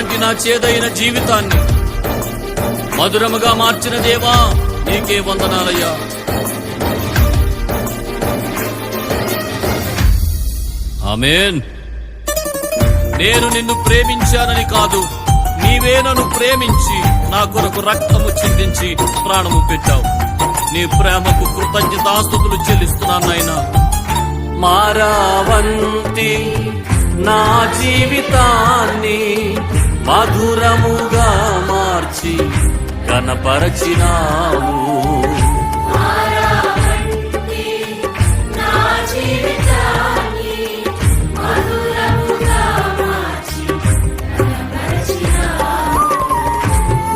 అలాంటి నా చేదైన జీవితాన్ని మధురముగా మార్చిన దేవా నీకే వందనాలయ్యా. ఆమెన్. నేను నిన్ను ప్రేమించానని కాదు నీవే నన్ను ప్రేమించి నా కొరకు రక్తము చిందించి ప్రాణము పెట్టావు. నీ ప్రేమకు కృతజ్ఞతాస్తుతులు చెల్లిస్తున్నాను నాయనా. మారావంతి నా జీవితాన్ని మధురముగా మార్చి కనపరచినావు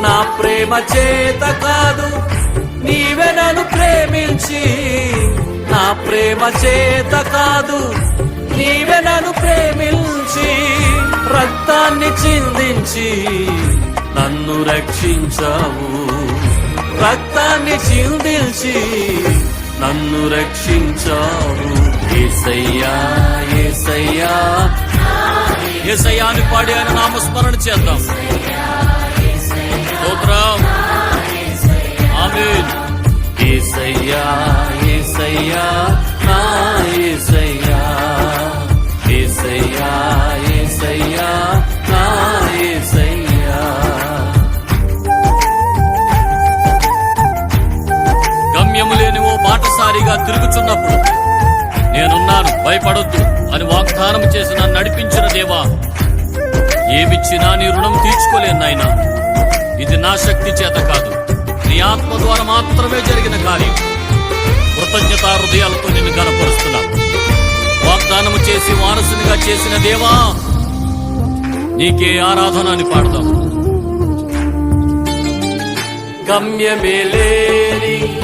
నా ప్రేమ చేత కాదు నీవే నన్ను ప్రేమించి. నా ప్రేమ చేత కాదు నీవే నన్ను ప్రేమించి రక్తాన్ని చిందించి నన్ను రక్షించావు. రక్తాన్ని చిందించి నన్ను రక్షించావు. ఏసయ్యా ఏసయ్యా. ఏసయ్యా అని పాడి ఆయన నామస్మరణ చేద్దాం. స్తోత్రం. ఇలా తిరుగుచున్నప్పుడు నేనున్నాను భయపడొద్దు అని వాగ్దానం చేసి నన్ను నడిపించిన దేవా. ఏమిచ్చినా నీ రుణం తీర్చుకోలేను నాయనా. ఇది నా శక్తి చేత కాదు. నీ ఆత్మ ద్వారా మాత్రమే జరిగిన కార్యం. కృతజ్ఞత హృదయాలతో నిన్ను గనపరుస్తున్నా వాగ్దానము చేసి వారసునిగా చేసిన దేవా నీకే ఆరాధన అని పాడదాం. గమ్యమే లేని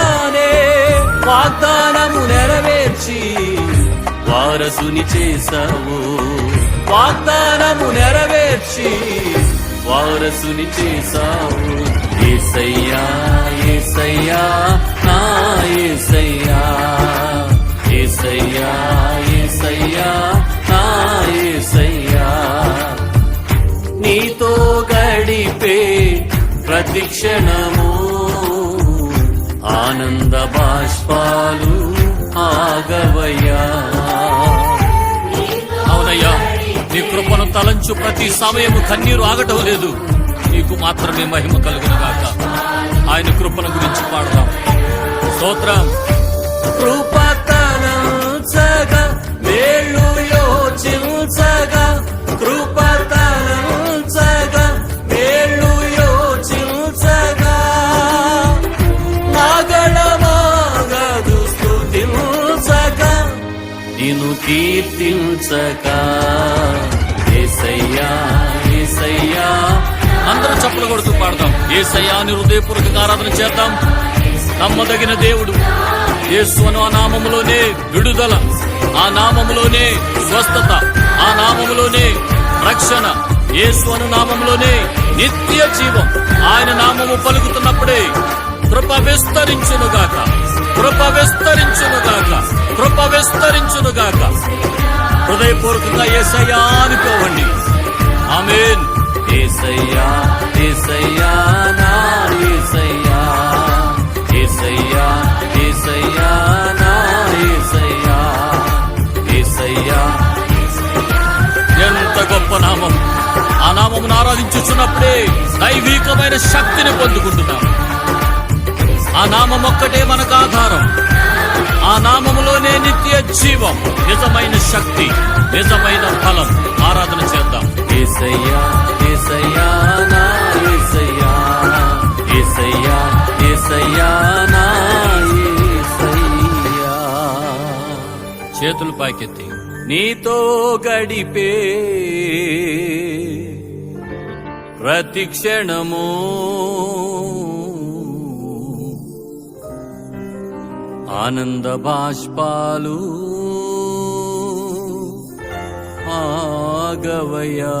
వాగ్దానము నెరవేర్చి వారసుని చేశావు. వాగ్దానము నెరవేర్చి వారసుని చేశావు. ఏసయ్యా ఏసయ్యా నా ఏసయ్యా. ఏసయ్యా ఏసయ్యా నా ఏసయ్యా. నీతో గడిపే ప్రతిక్షణము ఆనంద బాష్పాలు ఆగవయ్యా. అవునయ్యా నీ కృపను తలంచు ప్రతి సమయము కన్నీరు ఆగటం లేదు. నీకు మాత్రమే మహిమ కలిగిన గాక ఆయన కృపను గురించి పాడదాం. స్తోత్రం. కృపతలంచగా వేళ్ళు యోచించగా కీర్తించక. ఏసయ్యా ఏసయ్యా. అందరూ చప్పలు కొడుతూ పాడదాం. ఏసయ్యా అని హృదయపూర్వక ఆరాధన చేద్దాం. నమ్మదగిన దేవుడు. యేసు అను ఆ నామములోనే విడుదల ఆ నామములోనే స్వస్థత ఆ నామములోనే రక్షణ. యేసు అను నామములోనే నిత్య జీవం. ఆయన నామము పలుకుతున్నప్పుడే కృప విస్తరించునుగాక. కృప విస్తరించునుగాక కృప విస్తరించునుగాక హృదయపూర్వకంగా ఏసయ్యా అనుకోవండి. ఆమెన్. ఏసయ్యా ఏసయ్యా నా ఏసయ్యా. ఏసయ్యా ఏసయ్యా నా ఏసయ్యా ఏసయ్యా. ఎంత గొప్ప నామం. ఆ నామమును ఆరాధించుచున్నప్పుడే దైవీకమైన శక్తిని పొందుకుంటున్నాం. ఆ నామం ఒక్కటే మనకు ఆధారం. ఆ నామములోనే నిత్య జీవం నిజమైన శక్తి నిజమైన ఫలం ఆరాధన చేద్దాం. ఏసయ్యా ఏసయ్యా నా ఏసయ్యా. ఏసయ్యా ఏసయ్యా నా ఏసయ్యా. చేతులు పైకెత్తి. నీతో గడిపే ప్రతి క్షణము ఆనంద బాష్పాలు. ఆగవయా